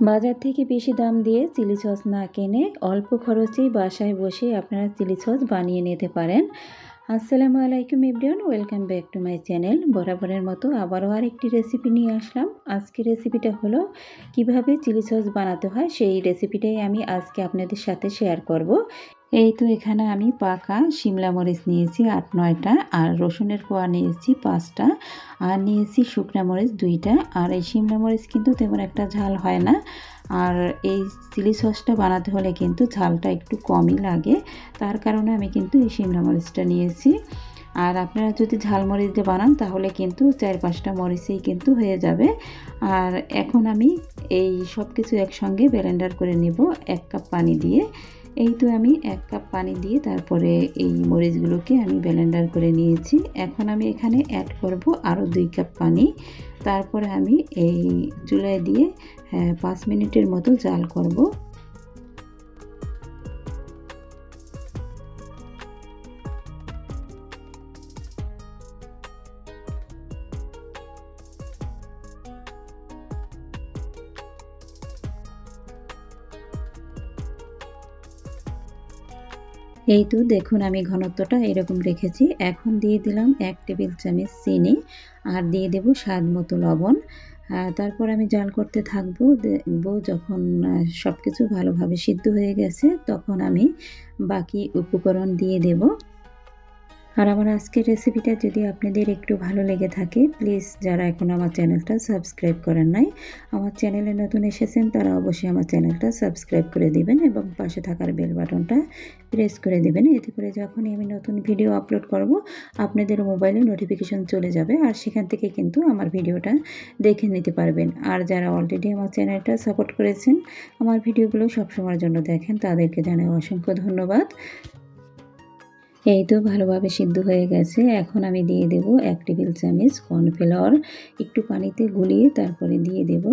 বাজার থেকে বেশি দাম দিয়ে চিলি সস না কেনে অল্প খরচেই বাসায় বসে আপনারা চিলি সস বানিয়ে নিতে পারেন। আসসালামু আলাইকুম everyone, welcome back to my channel. বরাবরের মতো আবারও আরেকটি রেসিপি নিয়ে আসলাম। আজকে রেসিপিটা হলো কীভাবে চিলি সস বানাতে হয় সেই রেসিপিটাই আমি আজকে আপনাদের সাথে শেয়ার করব। এই তো এখানে আমি পাকা শিমলা মরিচ নিয়েছি আট, নয়টা আর রসুনের কোয়া নিয়েছি পাঁচটা আর নিয়েছি শুকনা মরিচ দুইটা। আর এই শিমলা মরিচ কিন্তু তেমন একটা ঝাল হয় না। আর এই চিলি সসটা বানাতে হলে কিন্তু ঝালটা একটু কমই লাগে। তার কারণে আমি কিন্তু এই শিমলা মরিচটা নিয়েছি। আর আপনারা যদি ঝাল মরিচ দিয়ে বানান তাহলে কিন্তু চার পাঁচটা মরিচেই কিন্তু হয়ে যাবে। আর এখন আমি এই সব কিছু একসঙ্গে ব্লেন্ডার করে নেব এক কাপ পানি দিয়ে। এই তো আমি এক কাপ পানি দিয়ে তারপরে এই মরিচগুলোকে আমি ব্লেন্ডার করে নিয়েছি। এখন আমি এখানে অ্যাড করব আরও দুই কাপ পানি। তারপরে আমি এই চুলায় দিয়ে হ্যাঁ, পাঁচ মিনিটের মতো জাল করব। এই তো দেখুন আমি ঘনত্বটা এরকম রেখেছি। এখন দিয়ে দিলাম এক টেবিল চামচ চিনি আর দিয়ে দেব স্বাদ মতো লবণ। তারপর আমি জাল করতে থাকব। দেখব যখন সব কিছু ভালোভাবে সিদ্ধ হয়ে গেছে তখন আমি বাকি উপকরণ দিয়ে দেবো। আর আমার আজকের রেসিপিটা যদি আপনাদের একটু ভালো লেগে থাকে প্লিজ যারা এখন আমার চ্যানেলটা সাবস্ক্রাইব করেন নাই, আমার চ্যানেলে নতুন এসেছেন তারা অবশ্যই আমার চ্যানেলটা সাবস্ক্রাইব করে দিবেন এবং পাশে থাকার বেল বাটনটা প্রেস করে দেবেন। এতে করে যখনই আমি নতুন ভিডিও আপলোড করব, আপনাদের মোবাইলে নোটিফিকেশন চলে যাবে আর সেখান থেকে কিন্তু আমার ভিডিওটা দেখে নিতে পারবেন। আর যারা অলরেডি আমার চ্যানেলটা সাপোর্ট করেছেন, আমার ভিডিওগুলো সবসময়ের জন্য দেখেন, তাদেরকে জানাই অসংখ্য ধন্যবাদ। এই তো ভালোভাবে সিদ্ধ হয়ে গেছে। এখন আমি দিয়ে দেব এক টেবিল চামচ কর্নফ্লাওয়ার। একটু পানিতে গুলিয়ে তারপরে দিয়ে দেব।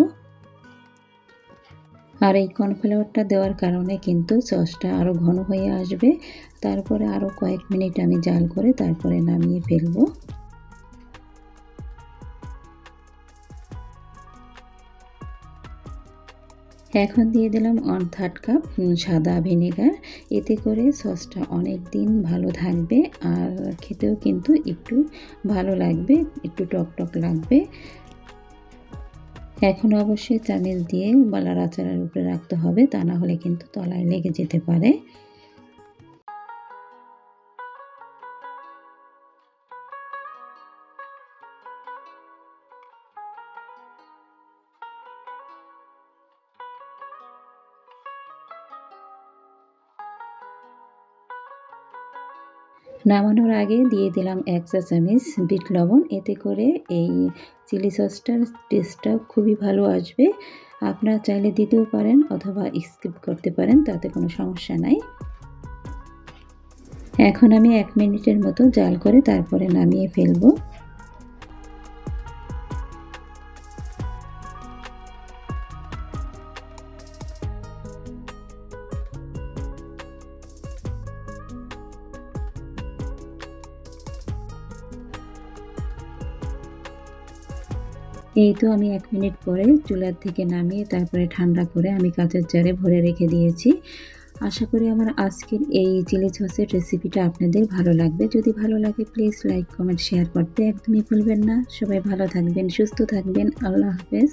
আর এই কর্নফ্লাওয়ারটা দেওয়ার কারণে কিন্তু সসটা আরও ঘন হয়ে আসবে। তারপরে আরও কয়েক মিনিট আমি জাল করে তারপরে নামিয়ে ফেলব। এখন দিয়ে দিলাম থার্ড কাপ সাদা ভিনেগার। এতে করে সসটা অনেক দিন ভালো থাকবে আর খেতেও কিন্তু একটু ভালো লাগবে, একটু টক টক লাগবে। এখন অবশ্যই চামিচ দিয়ে বালার আচারের উপরে রাখতে হবে, তা না হলে কিন্তু তলায় লেগে যেতে পারে। নামানোর আগে দিয়ে দিলাম এক চা চামচ বিট লবণ। এতে করে এই চিলি সসটার টেস্টটা খুবই ভালো আসবে। আপনারা চাইলে দিতেও পারেন অথবা স্কিপ করতে পারেন, তাতে কোনো সমস্যা নাই। এখন আমি এক মিনিটের মতো জাল করে তারপরে নামিয়ে ফেলব। এই তো আমি এক মিনিট পরে চুলার থেকে নামিয়ে তারপরে ঠান্ডা করে আমি কাঁচের জারে ভরে রেখে দিয়েছি। আশা করি আমার আজকের এই চিলি ছসের রেসিপিটা আপনাদের ভালো লাগবে। যদি ভালো লাগে প্লিজ লাইক কমেন্ট শেয়ার করতে একদমই ভুলবেন না। সবাই ভালো থাকবেন, সুস্থ থাকবেন। আল্লাহ হাফেজ।